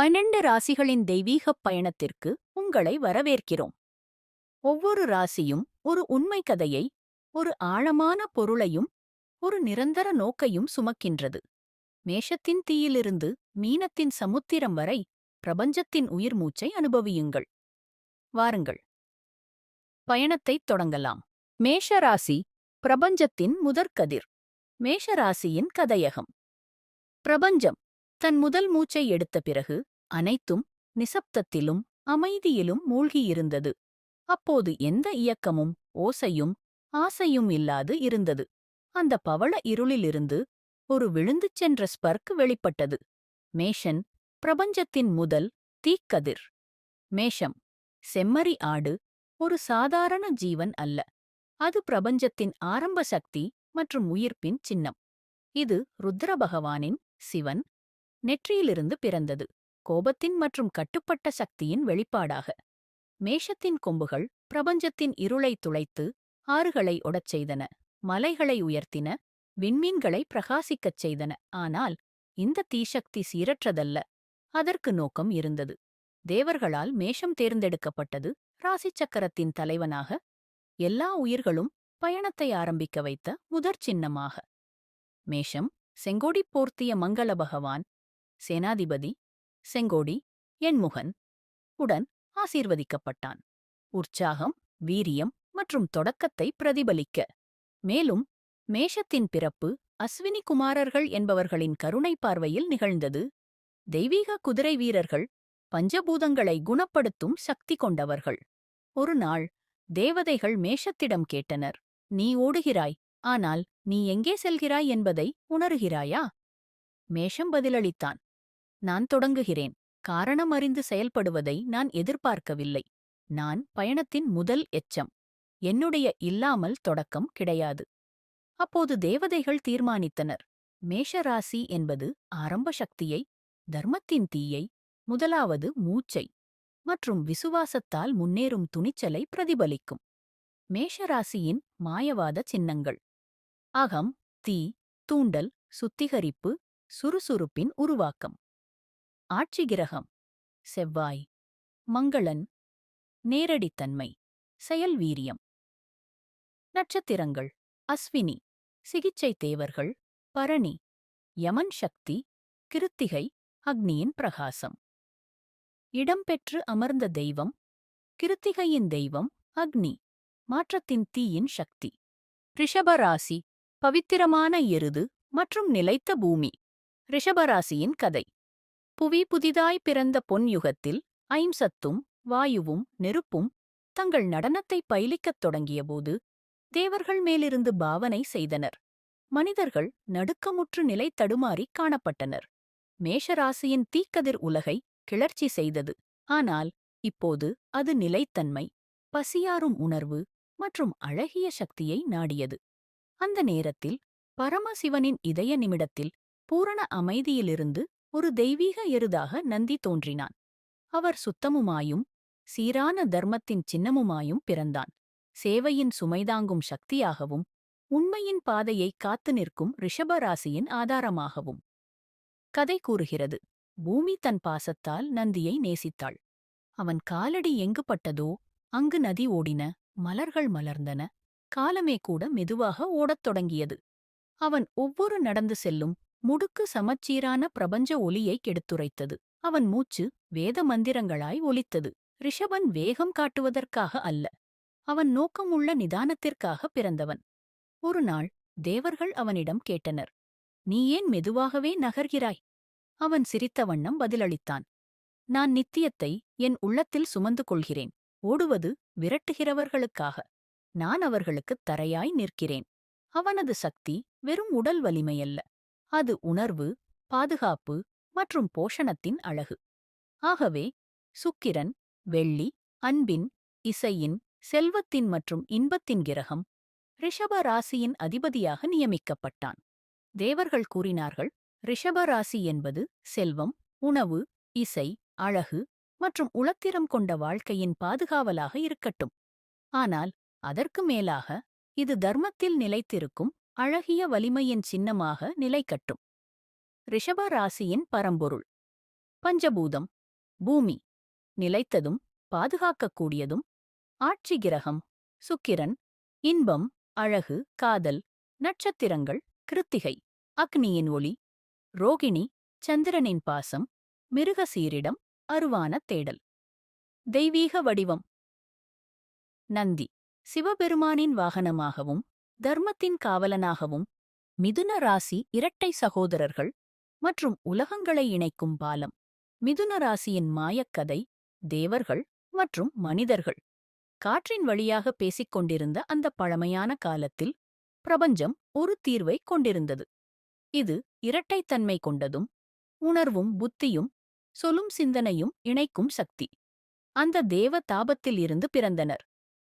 பன்னெண்டு ராசிகளின் தெய்வீகப் பயணத்திற்கு உங்களை வரவேற்கிறோம். ஒவ்வொரு ராசியும் ஒரு உண்மை கதையை ஒரு ஆழமான பொருளையும் ஒரு நிரந்தர நோக்கையும் சுமக்கின்றது. மேஷத்தின் தீயிலிருந்து மீனத்தின் சமுத்திரம் வரை பிரபஞ்சத்தின் உயிர் மூச்சை அனுபவியுங்கள். வாருங்கள். பயணத்தைத் தொடங்கலாம். மேஷ ராசி பிரபஞ்சத்தின் முதற்கதிர். மேஷ ராசியின் கதையகம். பிரபஞ்சம் தன் முதல் மூச்சை எடுத்த பிறகு அனைத்தும் நிசப்தத்திலும் அமைதியிலும் மூழ்கியிருந்தது. அப்போது எந்த இயக்கமும் ஓசையும் ஆசையும் இல்லாது இருந்தது. அந்த பவள இருளிலிருந்து ஒரு விழுந்து சென்ற ஸ்பர்க் வெளிப்பட்டது. மேஷன் பிரபஞ்சத்தின் முதல் தீக்கதிர். மேஷம் செம்மறி ஆடு ஒரு சாதாரண ஜீவன் அல்ல. அது பிரபஞ்சத்தின் ஆரம்ப சக்தி மற்றும் உயிர்ப்பின் சின்னம். இது ருத்ர பகவானின் சிவன் நெற்றியிலிருந்து பிறந்தது கோபத்தின் மற்றும் கட்டுப்பட்ட சக்தியின் வெளிப்பாடாக. மேஷத்தின் கொம்புகள் பிரபஞ்சத்தின் இருளை துளைத்து ஆறுகளை ஒடச் செய்தன மலைகளை உயர்த்தின விண்மீன்களை பிரகாசிக்கச் செய்தன. ஆனால் இந்த தீசக்தி சீரற்றதல்ல அதற்கு நோக்கம் இருந்தது. தேவர்களால் மேஷம் தேர்ந்தெடுக்கப்பட்டது ராசி சக்கரத்தின் தலைவனாக எல்லா உயிர்களும் பயணத்தை ஆரம்பிக்க வைத்த முதற் சின்னமாக. மேஷம் செங்கோடி போர்த்திய மங்கள பகவான் சேனாதிபதி செங்கோடி எண்முகன் உடன் ஆசீர்வதிக்கப்பட்டான். உற்சாகம் வீரியம் மற்றும் தொடக்கத்தை பிரதிபலிக்க. மேலும் மேஷத்தின் பிறப்பு அஸ்வினி குமாரர்கள் என்பவர்களின் கருணை பார்வையில் நிகழ்ந்தது. தெய்வீக குதிரை வீரர்கள் பஞ்சபூதங்களை குணப்படுத்தும் சக்தி கொண்டவர்கள். ஒரு நாள் தேவதைகள் மேஷத்திடம் கேட்டனர் நீ ஓடுகிறாய் ஆனால் நீ எங்கே செல்கிறாய் என்பதை உணருகிறாயா? மேஷம் பதிலளித்தான் நான் தொடங்குகிறேன். காரணம் அறிந்து செயல்படுவதை நான் எதிர்பார்க்கவில்லை. நான் பயணத்தின் முதல் எச்சம். என்னுடைய இல்லாமல் தொடக்கம் கிடையாது. அப்போது தேவதைகள் தீர்மானித்தனர். மேஷராசி என்பது ஆரம்ப சக்தியை தர்மத்தின் தீயை முதலாவது மூச்சை மற்றும் விசுவாசத்தால் முன்னேறும் துணிச்சலை பிரதிபலிக்கும். மேஷராசியின் மாயவாத சின்னங்கள். அகம் தீ தூண்டல் சுத்திகரிப்பு சுறுசுறுப்பின் உருவாக்கம். ஆட்சி கிரகம் செவ்வாய் மங்களன் நேரடித்தன்மை செயல் வீரியம். நட்சத்திரங்கள் அஸ்வினி சிகிச்சை தேவர்கள் பரணி யமன் சக்தி கிருத்திகை அக்னியின் பிரகாசம். இடம்பெற்று அமர்ந்த தெய்வம் கிருத்திகையின் தெய்வம் அக்னி மாற்றத்தின் தீயின் சக்தி. ரிஷபராசி பவித்திரமான எருது மற்றும் நிலைத்த பூமி ரிஷபராசியின் கதை. புவி புதிதாய் பிறந்த பொன் யுகத்தில் ஐம்சத்தும் வாயுவும் நெருப்பும் தங்கள் நடனத்தை பயிலிக்கத் தொடங்கியபோது தேவர்கள் மேலிருந்து பாவனை செய்தனர். மனிதர்கள் நடுக்கமுற்று நிலை தடுமாறிக் காணப்பட்டனர். மேஷராசியின் தீக்கதிர் உலகை கிளர்ச்சி செய்தது. ஆனால் இப்போது அது நிலைத்தன்மை பசியாறும் உணர்வு மற்றும் அழகிய சக்தியை நாடியது. அந்த நேரத்தில் பரமசிவனின் இதய நிமிடத்தில் பூரண அமைதியிலிருந்து ஒரு தெய்வீக எருதாக நந்தி தோன்றினான். அவர் சுத்தமுமாயும் சீரான தர்மத்தின் சின்னமுமாயும் பிறந்தான். சேவையின் சுமைதாங்கும் சக்தியாகவும் உண்மையின் பாதையை காத்து நிற்கும் ரிஷபராசியின் ஆதாரமாகவும். கதை கூறுகிறது. பூமி தன் பாசத்தால் நந்தியை நேசித்தாள். அவன் காலடி எங்கு பட்டதோ அங்கு நதி ஓடின மலர்கள் மலர்ந்தன காலமே கூட மெதுவாக ஓடத் தொடங்கியது. அவன் ஒவ்வொரு நடந்து செல்லும் முடுக்கு சமச்சீரான பிரபஞ்ச ஒலியை கெடுத்துரைத்தது. அவன் மூச்சு வேத மந்திரங்களாய் ஒலித்தது. ரிஷபன் வேகம் காட்டுவதற்காக அல்ல. அவன் நோக்கமுள்ள நிதானத்திற்காக பிறந்தவன். ஒரு நாள் தேவர்கள் அவனிடம் கேட்டனர். நீ ஏன் மெதுவாகவே நகர்கிறாய்? அவன் சிரித்த வண்ணம் பதிலளித்தான். நான் நித்தியத்தை என் உள்ளத்தில் சுமந்து கொள்கிறேன். ஓடுவது விரட்டுகிறவர்களுக்காக. நான் அவர்களுக்குத் தரையாய் நிற்கிறேன். அவனது சக்தி வெறும் உடல் வலிமையல்ல. அது உணர்வு பாதுகாப்பு மற்றும் போஷணத்தின் அழகு. ஆகவே சுக்கிரன் வெள்ளி அன்பின் இசையின் செல்வத்தின் மற்றும் இன்பத்தின் கிரகம் ரிஷப ராசியின் அதிபதியாக நியமிக்கப்பட்டான். தேவர்கள் கூறினார்கள் ரிஷப ராசி என்பது செல்வம் உணவு இசை அழகு மற்றும் உளத்திரம் கொண்ட வாழ்க்கையின் பாதுகாவலாக இருக்கட்டும். ஆனால் அதற்கு மேலாக இது தர்மத்தில் நிலைத்திருக்கும் அழகிய வலிமையின் சின்னமாக நிலைக்கட்டும் ரிஷப ராசியின் பரம்பொருள். பஞ்சபூதம். பூமி. நிலைத்ததும் பாதுகாக்கக்கூடியதும். ஆட்சி கிரகம். சுக்கிரன். இன்பம் அழகு காதல் நட்சத்திரங்கள் கிருத்திகை. அக்னியின் ஒளி. ரோகிணி. சந்திரனின் பாசம். மிருகசீரிடம் அருவான தேடல். தெய்வீக வடிவம். நந்தி. சிவபெருமானின் வாகனமாகவும் தர்மத்தின் காவலனாகவும் மிதுன ராசி இரட்டை சகோதரர்கள் மற்றும் உலகங்களை இணைக்கும் பாலம். மிதுன ராசியின் மாயக்கதை தேவர்கள் மற்றும் மனிதர்கள். காற்றின் வழியாக பேசிக் கொண்டிருந்த அந்த பழமையான காலத்தில் பிரபஞ்சம் ஒரு தீர்வை கொண்டிருந்தது. இது இரட்டைத்தன்மை கொண்டதும் உணர்வும் புத்தியும் சொலும் சிந்தனையும் இணைக்கும் சக்தி. அந்த தேவ தாபத்தில் இருந்து பிறந்தனர்.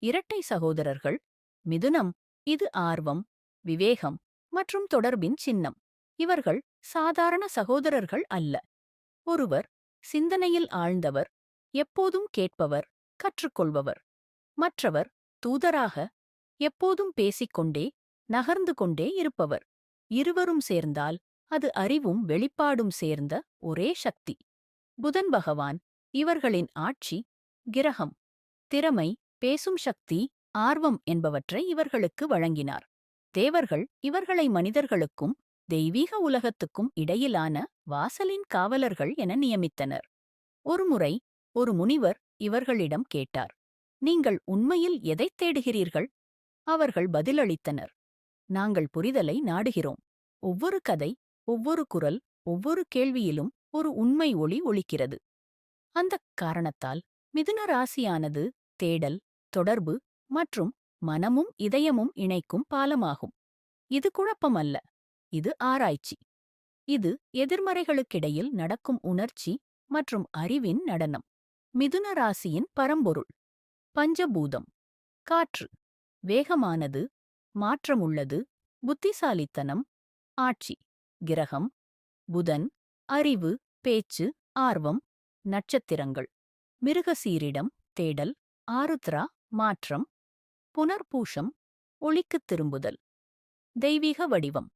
இரட்டை சகோதரர்கள் மிதுனம் இது ஆர்வம் விவேகம் மற்றும் தொடர்பின் சின்னம். இவர்கள் சாதாரண சகோதரர்கள் அல்ல. ஒருவர் சிந்தனையில் ஆழ்ந்தவர் எப்போதும் கேட்பவர் கற்றுக்கொள்பவர். மற்றவர் தூதராக எப்போதும் பேசிக்கொண்டே நகர்ந்து கொண்டே இருப்பவர். இருவரும் சேர்ந்தால் அது அறிவும் வெளிப்பாடும் சேர்ந்த ஒரே சக்தி. புதன் பகவான் இவர்களின் ஆட்சி கிரகம் திறமை பேசும் சக்தி ஆர்வம் என்பவற்றை இவர்களுக்கு வழங்கினார். தேவர்கள் இவர்களை மனிதர்களுக்கும் தெய்வீக உலகத்துக்கும் இடையிலான வாசலின் காவலர்கள் என நியமித்தனர். ஒருமுறை ஒரு முனிவர் இவர்களிடம் கேட்டார் நீங்கள் உண்மையில் எதைத் தேடுகிறீர்கள்? அவர்கள் பதிலளித்தனர் நாங்கள் புரிதலை நாடுகிறோம். ஒவ்வொரு கதை ஒவ்வொரு குரல் ஒவ்வொரு கேள்வியிலும் ஒரு உண்மை ஒளி ஒளிக்கிறது அந்தக் காரணத்தால் மிதுன ராசியானது தேடல் தொடர்பு மற்றும் மனமும் இதயமும் இணைக்கும் பாலமாகும். இது குழப்பமல்ல. இது ஆராய்ச்சி. இது எதிர்மறைகளுக்கிடையில் நடக்கும் உணர்ச்சி மற்றும் அறிவின் நடனம். மிதுன ராசியின் பரம்பொருள். பஞ்சபூதம். காற்று. வேகமானது. மாற்றமுள்ளது. புத்திசாலித்தனம். ஆட்சி. கிரகம். புதன். அறிவு. பேச்சு. ஆர்வம். நட்சத்திரங்கள். மிருகசீரிடம் தேடல். ஆருத்ரா. மாற்றம். புனர்பூஷம் ஒளிக்குத் திரும்புதல் தெய்வீக வடிவம்.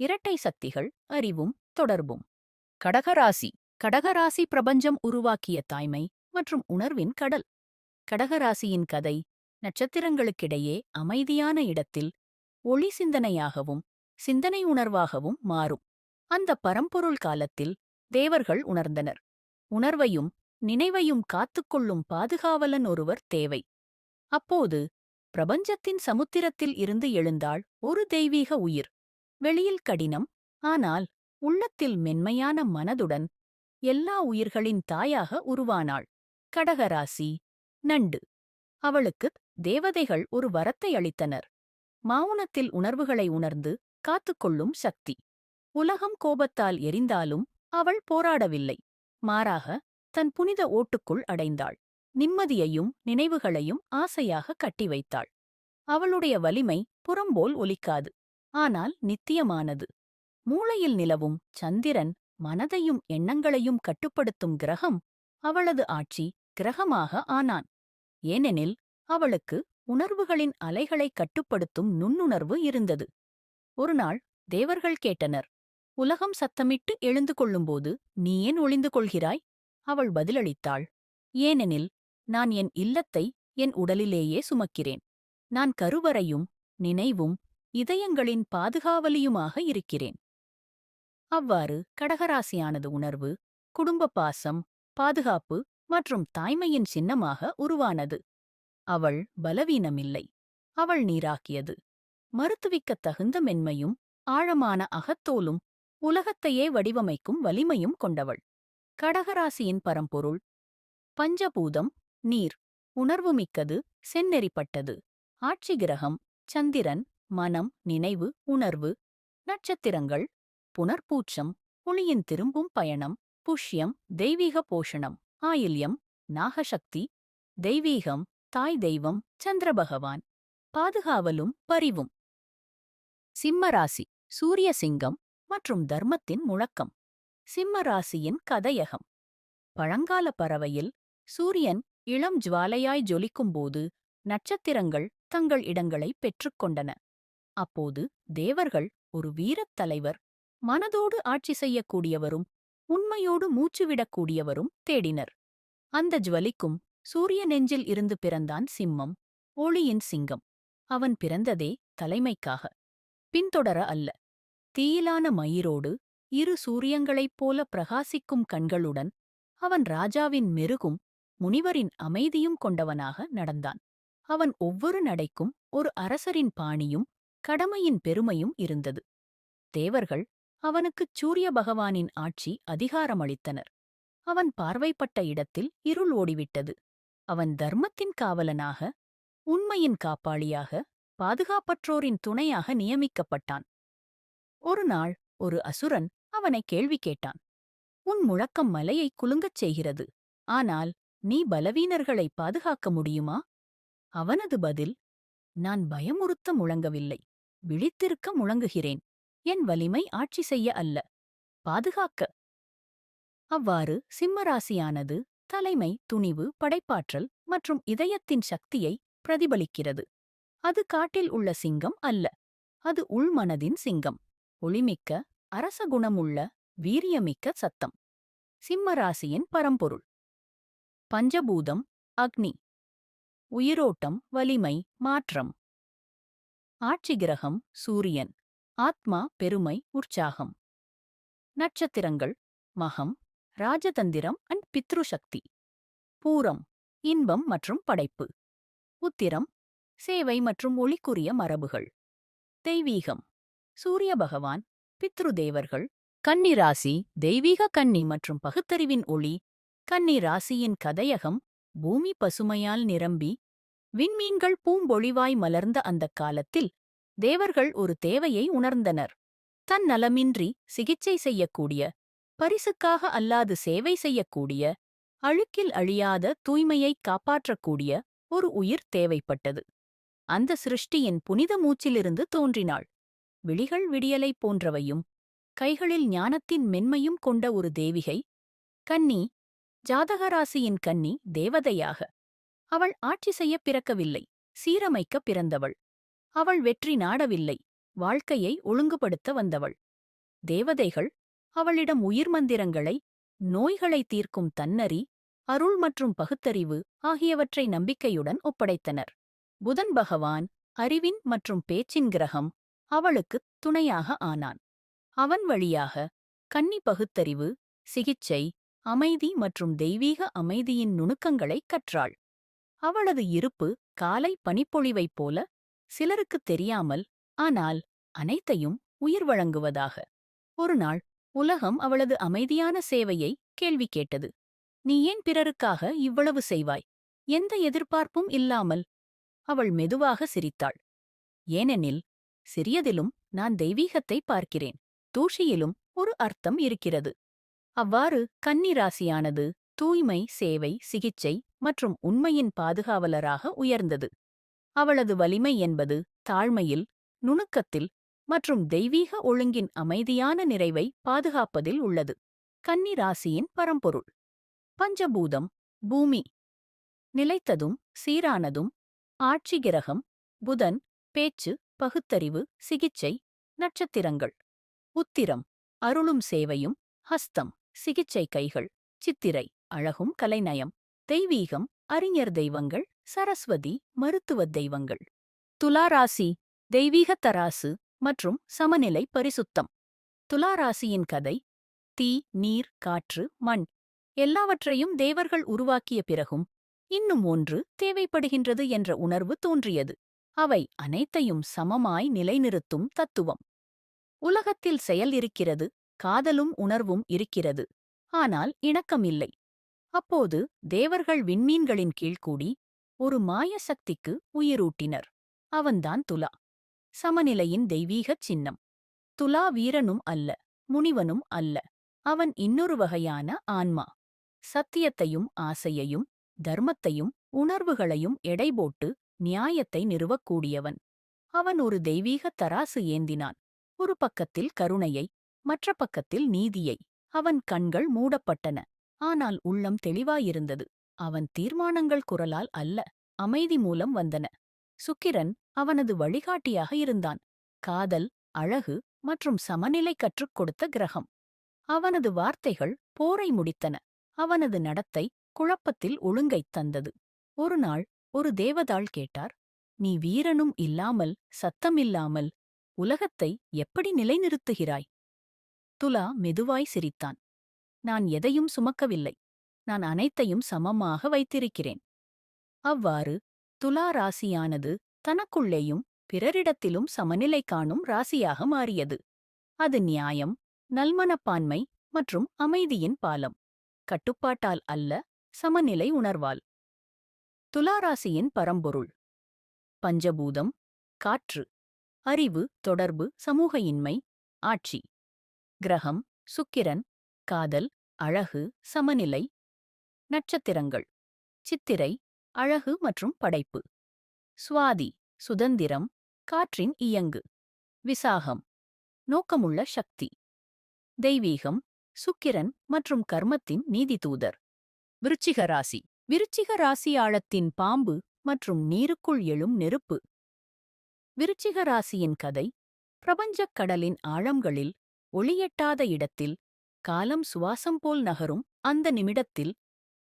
இரட்டை சக்திகள் அறிவும் தொடர்பும். கடகராசி கடகராசி பிரபஞ்சம் உருவாக்கிய தாய்மை மற்றும் உணர்வின் கடல். கடகராசியின் கதை நட்சத்திரங்களுக்கிடையே அமைதியான இடத்தில் ஒளி சிந்தனையாகவும் சிந்தனை உணர்வாகவும் மாறும். அந்த பரம்பொருள் காலத்தில் தேவர்கள் உணர்ந்தனர். உணர்வையும் நினைவையும் காத்துக்கொள்ளும் பாதுகாவலன் ஒருவர் தேவை. அப்போது பிரபஞ்சத்தின் சமுத்திரத்தில் இருந்து எழுந்தாள் ஒரு தெய்வீக உயிர். வெளியில் கடினம் ஆனால் உள்ளத்தில் மென்மையான மனதுடன் எல்லா உயிர்களின் தாயாக உருவானாள். கடகராசி நண்டு. அவளுக்குத் தேவதைகள் ஒரு வரத்தை அளித்தனர். மௌனத்தில் உணர்வுகளை உணர்ந்து காத்துக்கொள்ளும் சக்தி. உலகம் கோபத்தால் எரிந்தாலும் அவள் போராடவில்லை. மாறாக தன் புனித ஓட்டுக்குள் அடைந்தாள். நிம்மதியையும் நினைவுகளையும் ஆசையாக கட்டி வைத்தாள். அவளுடைய வலிமை புறம்போல் ஒலிக்காது ஆனால் நித்தியமானது. மூளையில் நிலவும் சந்திரன் மனதையும் எண்ணங்களையும் கட்டுப்படுத்தும் கிரகம் அவளது ஆட்சி கிரகமாக ஆனான். ஏனெனில் அவளுக்கு உணர்வுகளின் அலைகளை கட்டுப்படுத்தும் நுண்ணுணர்வு இருந்தது. ஒருநாள் தேவர்கள் கேட்டனர் உலகம் சத்தமிட்டு எழுந்து கொள்ளும்போது நீ ஏன் ஒளிந்து கொள்கிறாய்? அவள் பதிலளித்தாள் ஏனெனில் நான் என் இல்லத்தை என் உடலிலேயே சுமக்கிறேன். நான் கருவறையும் நினைவும் இதயங்களின் பாதுகாவலியுமாக இருக்கிறேன். அவ்வாறு கடகராசியானது உணர்வு குடும்ப பாசம் பாதுகாப்பு மற்றும் தாய்மையின் சின்னமாக உருவானது. அவள் பலவீனமில்லை. அவள் நீராக்கியது மருத்துவிக்கத் தகுந்த மென்மையும் ஆழமான அகத்தோலும் உலகத்தையே வடிவமைக்கும் வலிமையும் கொண்டவள். கடகராசியின் பரம்பொருள் பஞ்சபூதம் நீர் உணர்வுமிக்கது செந்நெறிப்பட்டது. ஆட்சி கிரகம் சந்திரன் மனம் நினைவு உணர்வு. நட்சத்திரங்கள் புனர்பூச்சம் புலியின் திரும்பும் பயணம் புஷ்யம் தெய்வீக போஷணம். ஆயில்யம் நாகசக்தி. தெய்வீகம் தாய் தெய்வம் சந்திரபகவான் பாதுகாவலும் பரிவும். சிம்மராசி சூரிய சிங்கம் மற்றும் தர்மத்தின் முழக்கம். சிம்மராசியின் கதையகம். பழங்கால பறவையில் சூரியன் இளம் ஜுவாலையாய் ஜொலிக்கும்போது நட்சத்திரங்கள் தங்கள் இடங்களை பெற்றுக்கொண்டன. அப்போது தேவர்கள் ஒரு வீரத் தலைவர் மனதோடு ஆட்சி செய்யக்கூடியவரும் உண்மையோடு மூச்சுவிடக்கூடியவரும் தேடினர். அந்த ஜுவலிக்கும் சூரிய நெஞ்சில் இருந்து பிறந்தான் சிம்மம் ஒளியின் சிங்கம். அவன் பிறந்ததே தலைமைக்காக. பின்தொடர அல்ல. தீயிலான மயிரோடு இரு சூரியங்களைப் போல பிரகாசிக்கும் கண்களுடன் அவன் ராஜாவின் மெருகும் முனிவரின் அமைதியும் கொண்டவனாக நடந்தான். அவன் ஒவ்வொரு நடைக்கும் ஒரு அரசரின் பாணியும் கடமையின் பெருமையும் இருந்தது. தேவர்கள் அவனுக்குச் சூரிய பகவானின் ஆட்சி அதிகாரமளித்தனர் அவன் பார்வைப்பட்ட இடத்தில் இருள் ஓடிவிட்டது. அவன் தர்மத்தின் காவலனாக உண்மையின் காப்பாளியாக பாதுகாப்பற்றோரின் துணையாக நியமிக்கப்பட்டான். ஒரு நாள் ஒரு அசுரன் அவனை கேள்வி கேட்டான். உன் முழக்கம் மலையை குலுங்கச் செய்கிறது. ஆனால் நீ பலவீனர்களை பாதுகாக்க முடியுமா? அவனது பதில் நான் பயமுறுத்த முழங்கவில்லை. விழித்திருக்க முழங்குகிறேன். என் வலிமை ஆட்சி செய்ய அல்ல. பாதுகாக்க. அவ்வாறு சிம்மராசியானது தலைமை துணிவு படைப்பாற்றல் மற்றும் இதயத்தின் சக்தியை பிரதிபலிக்கிறது. அது காட்டில் உள்ள சிங்கம் அல்ல. அது உள்மனதின் சிங்கம். ஒளிமிக்க அரச குணமுள்ள வீரியமிக்க சத்தம். சிம்மராசியின் பரம்பொருள். பஞ்சபூதம் அக்னி. உயிரோட்டம் வலிமை மாற்றம். ஆட்சி கிரகம் சூரியன். ஆத்மா பெருமை உற்சாகம். நட்சத்திரங்கள் மகம் ராஜதந்திரம் அண்ட் பித்ருசக்தி. பூரம் இன்பம் மற்றும் படைப்பு. உத்திரம் சேவை மற்றும் ஒளிக்குரிய மரபுகள். தெய்வீகம் சூரிய பகவான் பித்ருதேவர்கள் கன்னி ராசி தெய்வீக கன்னி மற்றும் பகுத்தறிவின் ஒளி கன்னி ராசியின் கதையகம் பூமி பசுமையால் நிரம்பி விண்மீன்கள் பூம்பொழிவாய் மலர்ந்த அந்தக் காலத்தில் தேவர்கள் ஒரு தேவையை உணர்ந்தனர். தன் நலமின்றி சிகிச்சை செய்யக்கூடிய பரிசுக்காக அல்லாது சேவை செய்யக்கூடிய அழுக்கில் அழியாத தூய்மையைக் காப்பாற்றக்கூடிய ஒரு உயிர் தேவைப்பட்டது. அந்த சிருஷ்டியின் புனித மூச்சிலிருந்து தோன்றினாள். விழிகள் விடியலை போன்றவையும் கைகளில் ஞானத்தின் மென்மையும் கொண்ட ஒரு தேவிகை கன்னி ஜாதகராசியின் கன்னி தேவதையாக. அவள் ஆட்சி செய்யப் பிறக்கவில்லை சீரமைக்க பிறந்தவள். அவள் வெற்றி நாடவில்லை வாழ்க்கையை ஒழுங்குபடுத்த வந்தவள். தேவதைகள் அவளிடம் உயிர் மந்திரங்களை நோய்களை தீர்க்கும் தன்னறி அருள் மற்றும் பகுத்தறிவு ஆகியவற்றை நம்பிக்கையுடன் ஒப்படைத்தனர். புதன் பகவான் அறிவின் மற்றும் பேச்சின் கிரகம் அவளுக்குத் துணையாக ஆனான். அவன் வழியாக கன்னி பகுத்தறிவு சிகிச்சை அமைதி மற்றும் தெய்வீக அமைதியின் நுணுக்கங்களைக் கற்றாள். அவளது இருப்பு காலை பனிப்பொழிவைப் போல சிலருக்குத் தெரியாமல் ஆனால் அனைத்தையும் உயிர் வழங்குவதாக. ஒருநாள் உலகம் அவளது அமைதியான சேவையை கேள்வி கேட்டது. நீ ஏன் பிறருக்காக இவ்வளவு செய்வாய்? எந்த எதிர்பார்ப்பும் இல்லாமல். அவள் மெதுவாக சிரித்தாள். ஏனெனில் சிறியதிலும் நான் தெய்வீகத்தை பார்க்கிறேன். தூஷியிலும் ஒரு அர்த்தம் இருக்கிறது. அவ்வாறு கன்னிராசியானது தூய்மை சேவை சிகிச்சை மற்றும் உண்மையின் பாதுகாவலராக உயர்ந்தது. அவளது வலிமை என்பது தாழ்மையில் நுணுக்கத்தில் மற்றும் தெய்வீக ஒழுங்கின் அமைதியான நிறைவை பாதுகாப்பதில் உள்ளது. கன்னிராசியின் பரம்பொருள். பஞ்சபூதம் பூமி. நிலைத்ததும் சீரானதும் ஆட்சி கிரகம் புதன் பேச்சு பகுத்தறிவு சிகிச்சை நட்சத்திரங்கள். உத்திரம் அருளும் சேவையும் ஹஸ்தம். சிகிச்சை கைகள் சித்திரை அழகும் கலைநயம் தெய்வீகம் அறிஞர் தெய்வங்கள் சரஸ்வதி மருத்துவத் தெய்வங்கள். துலாராசி தெய்வீக தராசு மற்றும் சமநிலை பரிசுத்தம். துலாராசியின் கதை தீ நீர் காற்று மண் எல்லாவற்றையும் தேவர்கள் உருவாக்கிய பிறகும் இன்னும் ஒன்று தேவைப்படுகின்றது என்ற உணர்வு தோன்றியது. அவை அனைத்தையும் சமமாய் நிலைநிறுத்தும் தத்துவம். உலகத்தில் செயல் இருக்கிறது காதலும் உணர்வும் இருக்கிறது. ஆனால் இணக்கமில்லை. அப்போது தேவர்கள் விண்மீன்களின் கீழ் கூடி ஒரு மாய சக்திக்கு உயிரூட்டினர். அவன்தான் துலா. சமநிலையின் தெய்வீகச் சின்னம். துலா வீரனும் அல்ல முனிவனும் அல்ல. அவன் இன்னொரு வகையான ஆன்மா. சத்தியத்தையும் ஆசையையும் தர்மத்தையும் உணர்வுகளையும் எடைபோட்டு நியாயத்தை நிறுவக்கூடியவன். அவன் ஒரு தெய்வீக தராசு ஏந்தினான். ஒரு பக்கத்தில் கருணையை மற்ற பக்கத்தில் நீதியை. அவன் கண்கள் மூடப்பட்டன. ஆனால் உள்ளம் தெளிவாயிருந்தது. அவன் தீர்மானங்கள் குரலால் அல்ல அமைதி மூலம் வந்தன. சுக்கிரன் அவனது வழிகாட்டியாக இருந்தான். காதல் அழகு மற்றும் சமநிலை கற்றுக் கொடுத்த கிரகம். அவனது வார்த்தைகள் போரை முடித்தன. அவனது நடத்தை குழப்பத்தில் ஒழுங்கைத் தந்தது. ஒரு நாள் ஒரு தேவதாள் கேட்டார் நீ வீரனும் இல்லாமல் சத்தமில்லாமல் உலகத்தை எப்படி நிலைநிறுத்துகிறாய்? துலா மெதுவாய் சிரித்தான். நான் எதையும் சுமக்கவில்லை. நான் அனைத்தையும் சமமாக வைத்திருக்கிறேன். அவ்வாறு துலா ராசியானது தனக்குள்ளேயும் பிறரிடத்திலும் சமநிலை காணும் ராசியாக மாறியது. அது நியாயம் நல்மனப்பான்மை மற்றும் அமைதியின் பாலம். கட்டுப்பாட்டால் அல்ல சமநிலை உணர்வால். துலாராசியின் பரம்பொருள். பஞ்சபூதம் காற்று. அறிவு தொடர்பு சமூக இன்மை ஆட்சி. கிரகம் சுக்கிரன் காதல் அழகு சமநிலை நட்சத்திரங்கள் சித்திரை அழகு மற்றும் படைப்பு. சுவாதி சுதந்திரம் காற்றின் இயங்கு. விசாகம் நோக்கமுள்ள சக்தி. தெய்வீகம் சுக்கிரன் மற்றும் கர்மத்தின் நீதி தூதர். விருச்சிக ராசி விருச்சிக ராசி ஆழத்தின் பாம்பு மற்றும் நீருக்குள் எழும் நெருப்பு. விருச்சிக ராசியின் கதை பிரபஞ்சக் கடலின் ஆழங்களில் ஒளியெட்டாத இடத்தில் காலம் சுவாசம் போல் நகரும் அந்த நிமிடத்தில்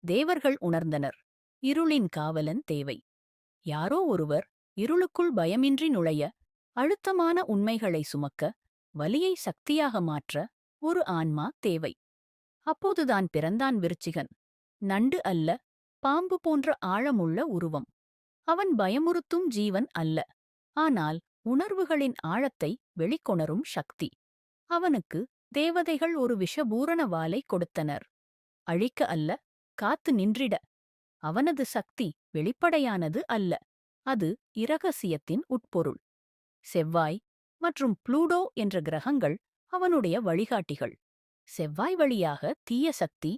தேவர்கள் உணர்ந்தனர். இருளின் காவலன் தேவை. யாரோ ஒருவர் இருளுக்குள் பயமின்றி நுழைய அழுத்தமான உண்மைகளை சுமக்க வலியை சக்தியாக மாற்ற ஒரு ஆன்மா தேவை. அப்போதுதான் பிறந்தான் விருச்சிகன். நண்டு அல்ல பாம்பு போன்ற ஆழமுள்ள உருவம். அவன் பயமுறுத்தும் ஜீவன் அல்ல. ஆனால் உணர்வுகளின் ஆழத்தை வெளிக்கொணரும் சக்தி. அவனுக்கு தேவதைகள் ஒரு விஷபூரண வாலை கொடுத்தனர். அழிக்க அல்ல காத்து நின்றிட. அவனது சக்தி வெளிப்படையானது அல்ல அது இரகசியத்தின் உட்பொருள். செவ்வாய் மற்றும் ப்ளூடோ என்ற கிரகங்கள் அவனுடைய வழிகாட்டிகள். செவ்வாய் வழியாக தீய சக்தி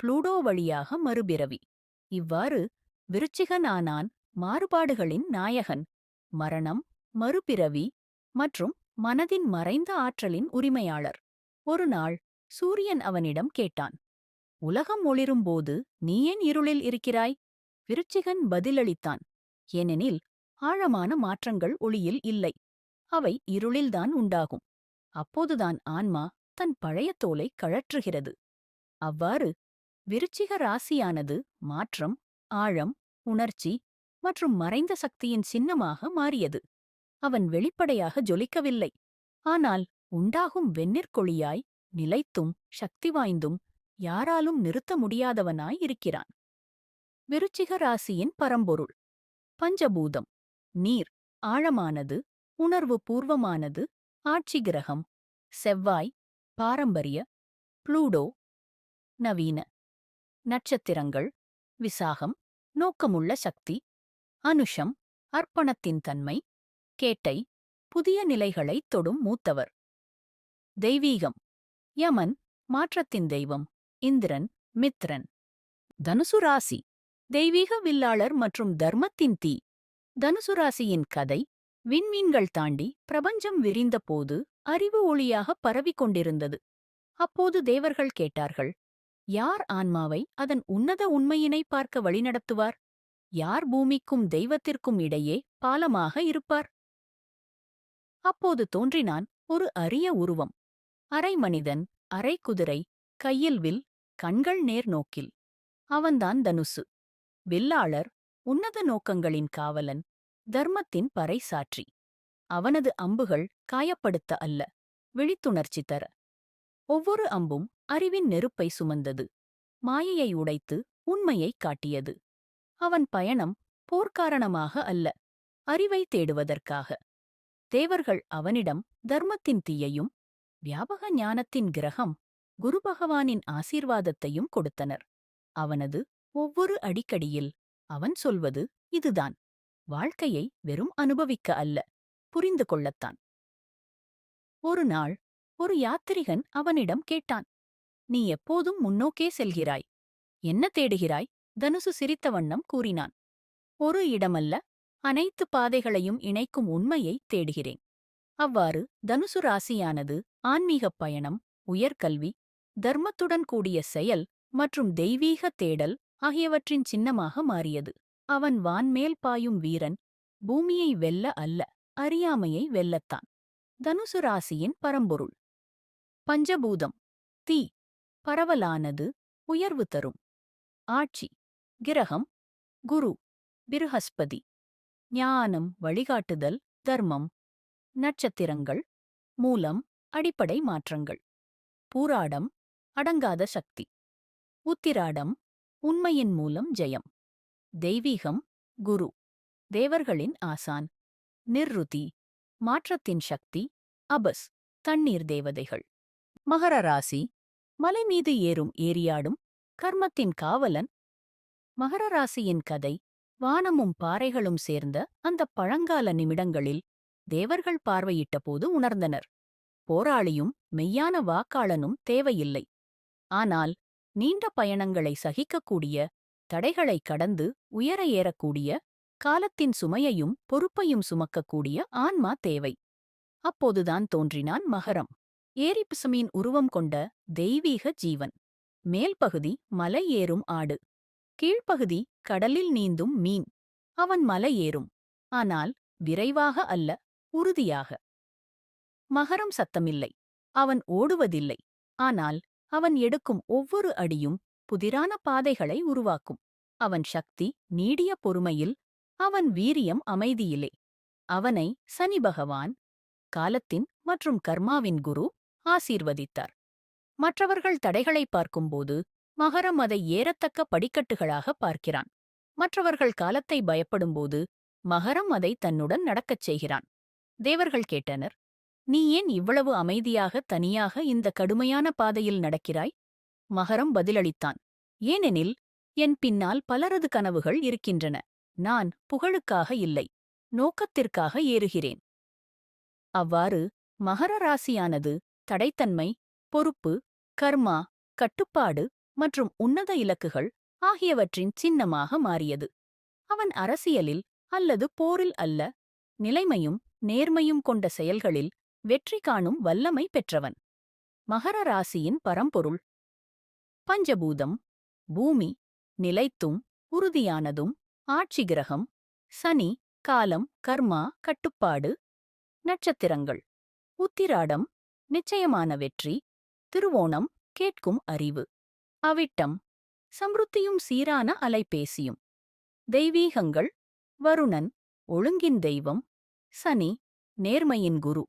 ப்ளூடோ வழியாக மறுபிறவி. இவ்வாறு விருச்சிகனானான் மாறுபாடுகளின் நாயகன். மரணம் மறுபிறவி மற்றும் மனதின் மறைந்த ஆற்றலின் உரிமையாளர். ஒரு நாள் சூரியன் அவனிடம் கேட்டான் உலகம் ஒளிரும்போது நீ ஏன் இருளில் இருக்கிறாய்? விருச்சிகன் பதிலளித்தான் ஏனெனில் ஆழமான மாற்றங்கள் ஒளியில் இல்லை அவை இருளில்தான் உண்டாகும். அப்போதுதான் ஆன்மா தன் பழைய தோலை கழற்றுகிறது. அவ்வாறு விருச்சிக ராசியானது மாற்றம் ஆழம் உணர்ச்சி மற்றும் மறைந்த சக்தியின் சின்னமாக மாறியது. அவன் வெளிப்படையாக ஜொலிக்கவில்லை. ஆனால் உண்டாகும் வெண்ணிற்கொழியாய் நிலைத்தும் சக்தி வாய்ந்தும் யாராலும் நிறுத்த முடியாதவனாய் இருக்கிறான். விருச்சிக ராசியின் பரம்பொருள். பஞ்சபூதம். நீர் ஆழமானது உணர்வு பூர்வமானது ஆட்சி கிரகம் செவ்வாய் பாரம்பரிய ப்ளூடோ நவீன நட்சத்திரங்கள் விசாகம் நோக்கமுள்ள சக்தி அனுஷம் அர்ப்பணத்தின் தன்மை கேட்டை புதிய நிலைகளைத் தொடும் மூத்தவர். தெய்வீகம். யமன் மாற்றத்தின் தெய்வம். இந்திரன் மித்ரன். தனுசு ராசி. தெய்வீக வில்லாளர் மற்றும் தர்மத்தின் தீ. தனுசு ராசியின் கதை விண்மீன்கள் தாண்டி பிரபஞ்சம் விரிந்தபோது அறிவு ஒளியாக பரவிக் கொண்டிருந்தது. அப்போது தேவர்கள் கேட்டார்கள் யார் ஆன்மாவை அதன் உன்னத உண்மையினை பார்க்க வழிநடத்துவார்? யார் பூமிக்கும் தெய்வத்திற்கும் இடையே பாலமாக இருப்பார்? அப்போது தோன்றினான் ஒரு அரிய உருவம். அரை மனிதன் அரை குதிரை கையில் வில் கண்கள் நேர் நோக்கில். அவன்தான் தனுசு. வில்லாளர் உன்னத நோக்கங்களின் காவலன் தர்மத்தின் பறைசாற்றி அவனது அம்புகள் காயப்படுத்த அல்ல விழித்துணர்ச்சி தர. ஒவ்வொரு அம்பும் அறிவின் நெருப்பை சுமந்தது. மாயையை உடைத்து உண்மையை காட்டியது. அவன் பயணம் போர்க்காரணமாக அல்ல அறிவை தேடுவதற்காக. தேவர்கள் அவனிடம் தர்மத்தின் தீயையும் வியாபக ஞானத்தின் கிரகம் குரு பகவானின் ஆசீர்வாதத்தையும் கொடுத்தனர். அவனது ஒவ்வொரு அடிக்கடியில் அவன் சொல்வது இதுதான். வாழ்க்கையை வெறும் அனுபவிக்க அல்ல புரிந்து கொள்ளத்தான். ஒரு நாள் ஒரு யாத்திரிகன் அவனிடம் கேட்டான் நீ எப்போதும் முன்னோக்கே செல்கிறாய். என்ன தேடுகிறாய்? தனுசு சிரித்த வண்ணம் கூறினான். ஒரு இடமல்ல அனைத்து பாதைகளையும் இணைக்கும் உண்மையை தேடுகிறேன். அவ்வாறு தனுசு ராசியானது ஆன்மீகப் பயணம் உயர்கல்வி தர்மத்துடன் கூடிய செயல் மற்றும் தெய்வீக தேடல் ஆகியவற்றின் சின்னமாக மாறியது. அவன் வான்மேல் பாயும் வீரன் பூமியை வெல்ல அல்ல அறியாமையை வெல்லத்தான். தனுசு ராசியின் பரம்பொருள். பஞ்சபூதம். தீ. பரவலானது உயர்வு தரும். ஆட்சி. கிரகம். குரு. பிருஹஸ்பதி ஞானம் வழிகாட்டுதல் தர்மம் நட்சத்திரங்கள் மூலம் அடிப்படை மாற்றங்கள் பூராடம் அடங்காத சக்தி உத்திராடம் உண்மையின் மூலம் ஜெயம் தெய்வீகம் குரு தேவர்களின் ஆசான் நிர்ருதி மாற்றத்தின் சக்தி அபஸ் தண்ணீர் தேவதைகள் மகர ராசி மலை மீது ஏறும் ஏரியாடும் கர்மத்தின் காவலன் மகர ராசியின் கதை வானமும் பாறைகளும் சேர்ந்த அந்தப் பழங்கால நிமிடங்களில் தேவர்கள் பார்வையிட்டபோது உணர்ந்தனர். போராளியும் மெய்யான வாக்காளனும் தேவையில்லை. ஆனால் நீண்ட பயணங்களை சகிக்கக்கூடிய தடைகளை கடந்து உயர ஏறக்கூடிய காலத்தின் சுமையையும் பொறுப்பையும் சுமக்கக்கூடிய ஆன்மா தேவை. அப்போதுதான் தோன்றினான் மகரம். ஏரிபிசுமின் உருவம் கொண்ட தெய்வீக ஜீவன். மேல்பகுதி மலை ஏறும் ஆடு. கீழ்ப்பகுதி கடலில் நீந்தும் மீன். அவன் மலை ஏறும். ஆனால் விரைவாக அல்ல உறுதியாக. மகரம் சத்தமில்லை. அவன் ஓடுவதில்லை. ஆனால் அவன் எடுக்கும் ஒவ்வொரு அடியும் புதிரான பாதைகளை உருவாக்கும். அவன் சக்தி நீடிய பொறுமையில் அவன் வீரியம் அமைதியிலே. அவனை சனி பகவான் காலத்தின் மற்றும் கர்மாவின் குரு ஆசீர்வதித்தார். மற்றவர்கள் தடைகளை பார்க்கும்போது மகரம் அதை ஏறத்தக்க படிக்கட்டுகளாக பார்க்கிறான். மற்றவர்கள் காலத்தை பயப்படும்போது மகரம் அதை தன்னுடன் நடக்கச் செய்கிறான். தேவர்கள் கேட்டனர் நீ ஏன் இவ்வளவு அமைதியாக தனியாக இந்த கடுமையான பாதையில் நடக்கிறாய்? மகரம் பதிலளித்தான் ஏனெனில் என் பின்னால் பலரது கனவுகள் இருக்கின்றன. நான் புகழுக்காக இல்லை நோக்கத்திற்காக ஏறுகிறேன். அவ்வாறு மகர ராசியானது தடைத்தன்மை பொறுப்பு கர்மா கட்டுப்பாடு மற்றும் உன்னத இலக்குகள் ஆகியவற்றின் சின்னமாக மாறியது. அவன் அரசியலில் அல்லது போரில் அல்ல நிலைமையும் நேர்மையும் கொண்ட செயல்களில் வெற்றி காணும் வல்லமை பெற்றவன். மகர ராசியின் பரம்பொருள். பஞ்சபூதம். பூமி. நிலைத்தும் உறுதியானதும் ஆட்சி கிரகம். சனி காலம் கர்மா கட்டுப்பாடு. நட்சத்திரங்கள். உத்திராடம். நிச்சயமான வெற்றி. திருவோணம். கேட்கும் அறிவு. அவிட்டம் சம்ருத்தியும் சீரான அலைபேசியும் தெய்வீகங்கள் வருணன் ஒழுங்கின் தெய்வம் சனி நேர்மையின் குரு.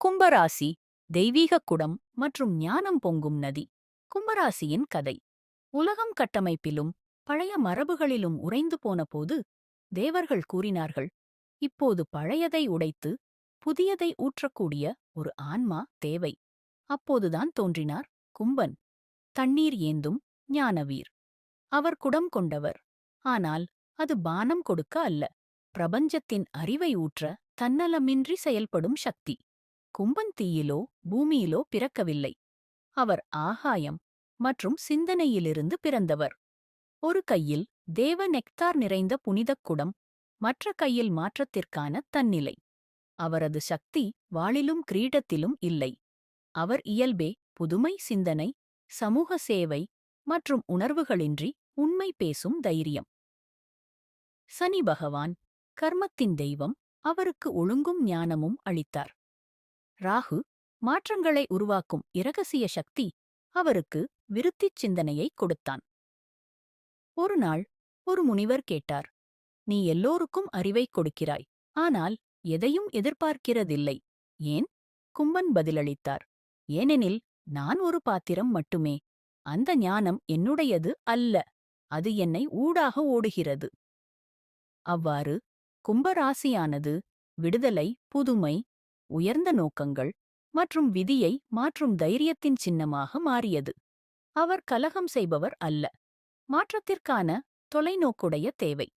கும்பராசி தெய்வீகக் குடம் மற்றும் ஞானம் பொங்கும் நதி. கும்பராசியின் கதை. உலகம் கட்டமைப்பிலும் பழைய மரபுகளிலும் உறைந்து போனபோது தேவர்கள் கூறினார்கள் இப்போது பழையதை உடைத்து புதியதை ஊற்றக்கூடிய ஒரு ஆன்மா தேவை. அப்போதுதான் தோன்றினார் கும்பன். தண்ணீர் ஏந்தும் ஞானவீர். அவர் குடம் கொண்டவர். ஆனால் அது பானம் கொடுக்க அல்ல. பிரபஞ்சத்தின் அறிவை ஊற்ற தன்னலமின்றி செயல்படும் சக்தி. கும்பன் தீயிலோ பூமியிலோ பிறக்கவில்லை. அவர் ஆகாயம் மற்றும் சிந்தனையிலிருந்து பிறந்தவர். ஒரு கையில் தேவ நெக்தார் நிறைந்த புனிதக் குடம் மற்ற கையில் மாற்றத்திற்கான தன்னிலை. அவரது சக்தி வாளிலும் கிரீடத்திலும் இல்லை. அவர் இயல்பே புதுமை சிந்தனை சமூக சேவை மற்றும் உணர்வுகளின்றி உண்மை பேசும் தைரியம். சனி பகவான் கர்மத்தின் தெய்வம் அவருக்கு ஒழுங்கும் ஞானமும் அளித்தார். ராகு மாற்றங்களை உருவாக்கும் இரகசிய சக்தி அவருக்கு விருத்திச் சிந்தனையை கொடுத்தான். ஒரு நாள் ஒரு முனிவர் கேட்டார் நீ எல்லோருக்கும் அறிவைக் கொடுக்கிறாய் ஆனால் எதையும் எதிர்பார்க்கிறதில்லை. ஏன்? கும்பன் பதிலளித்தார் ஏனெனில் நான் ஒரு பாத்திரம் மட்டுமே. அந்த ஞானம் என்னுடையது அல்ல. அது என்னை ஊடாக ஓடுகிறது. அவ்வாறு கும்பராசியானது விடுதலை புதுமை உயர்ந்த நோக்கங்கள் மற்றும் விதியை மாற்றும் தைரியத்தின் சின்னமாக மாறியது. அவர் கலகம் செய்பவர் அல்ல. மாற்றத்திற்கான தொலைநோக்குடைய தேவை.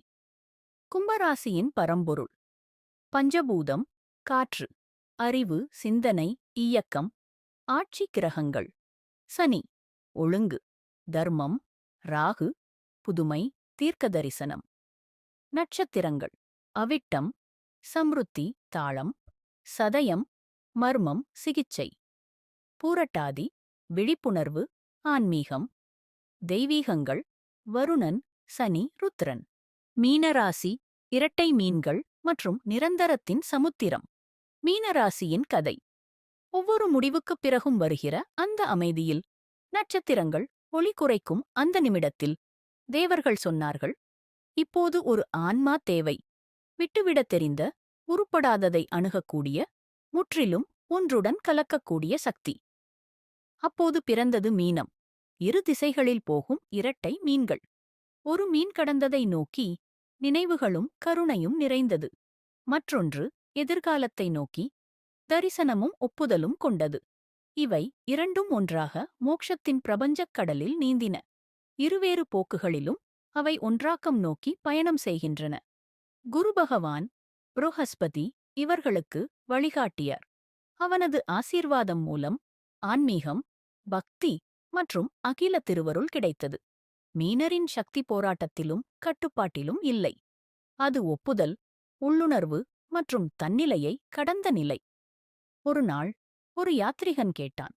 கும்பராசியின் பரம்பொருள். பஞ்சபூதம் காற்று அறிவு சிந்தனை இயக்கம் ஆட்சி கிரகங்கள். சனி ஒழுங்கு தர்மம் ராகு புதுமை தீர்க்கதரிசனம். நட்சத்திரங்கள் அவிட்டம் சம்ருத்தி தாளம் சதயம் மர்மம் சிகிச்சை. பூரட்டாதி விழிப்புணர்வு ஆன்மீகம். தெய்வீகங்கள் வருணன் சனி ருத்ரன். மீனராசி இரட்டை மீன்கள் மற்றும் நிரந்தரத்தின் சமுத்திரம். மீனராசியின் கதை. ஒவ்வொரு முடிவுக்குப் பிறகும் வருகிற அந்த அமைதியில் நட்சத்திரங்கள் ஒளி குறைக்கும் அந்த நிமிடத்தில் தேவர்கள் சொன்னார்கள் இப்போது ஒரு ஆன்மா தேவை. விட்டுவிடத் தெரிந்த உருப்படாததை அணுகக்கூடிய முற்றிலும் ஒன்றுடன் கலக்கக்கூடிய சக்தி. அப்போது பிறந்தது மீனம். இரு திசைகளில் போகும் இரட்டை மீன்கள். ஒரு மீன் கடந்ததை நோக்கி நினைவுகளும் கருணையும் நிறைந்தது. மற்றொன்று எதிர்காலத்தை நோக்கி தரிசனமும் ஒப்புதலும் கொண்டது. இவை இரண்டும் ஒன்றாக மோக்ஷத்தின் பிரபஞ்சக் கடலில் நீந்தின. இருவேறு போக்குகளிலும் அவை ஒன்றாக்கம் நோக்கி பயணம் செய்கின்றன. குரு பகவான் புரோஹஸ்பதி இவர்களுக்கு வழிகாட்டியார். அவனது ஆசீர்வாதம் மூலம் ஆன்மீகம் பக்தி மற்றும் அகில திருவருள் கிடைத்தது. மீனரின் சக்தி போராட்டத்திலும் கட்டுப்பாட்டிலும் இல்லை. அது ஒப்புதல் உள்ளுணர்வு மற்றும் தன்னிலையை கடந்த நிலை. ஒரு நாள் ஒரு யாத்ரிகன் கேட்டான்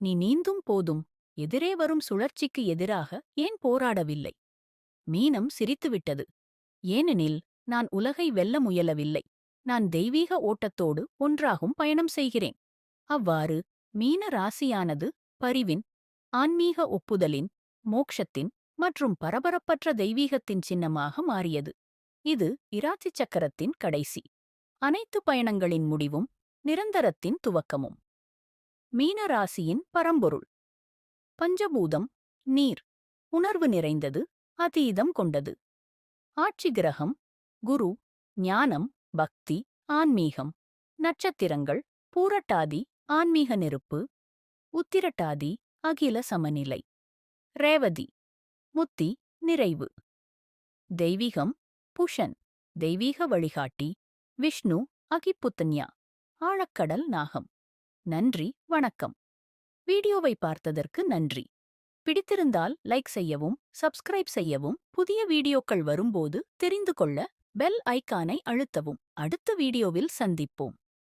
நீ நீந்தும் போதும் எதிரே வரும் சுழற்சிக்கு எதிராக ஏன் போராடவில்லை? மீனம் சிரித்துவிட்டது ஏனெனில் நான் உலகை வெல்ல முயலவில்லை நான் தெய்வீக ஓட்டத்தோடு ஒன்றாகும் பயணம் செய்கிறேன். அவ்வாறு மீன ராசியானது பரிவின் ஆன்மீக ஒப்புதலின் மோக்ஷத்தின் மற்றும் பரபரப்பற்ற தெய்வீகத்தின் சின்னமாக மாறியது. இது இராச்சி சக்கரத்தின் கடைசி. அனைத்து பயணங்களின் முடிவும் நிரந்தரத்தின் துவக்கமும். மீனராசியின் பரம்பொருள். பஞ்சபூதம் நீர். உணர்வு நிறைந்தது அதீதம் கொண்டது. ஆட்சி கிரகம் குரு ஞானம் பக்தி ஆன்மீகம். நட்சத்திரங்கள் பூரட்டாதி ஆன்மீக நெருப்பு. உத்திரட்டாதி அகில சமநிலை. ரேவதி முத்தி நிறைவு. தெய்வீகம் புஷன் தெய்வீக வழிகாட்டி விஷ்ணு அகிப்புத்தன்யா. ஆழக்கடல் நாகம். நன்றி வணக்கம். வீடியோவை பார்த்ததற்கு நன்றி. பிடித்திருந்தால் லைக் செய்யவும் சப்ஸ்கிரைப் செய்யவும் புதிய வீடியோக்கள் வரும்போது தெரிந்து கொள்ள பெல் ஐக்கானை அழுத்தவும். அடுத்த வீடியோவில் சந்திப்போம்.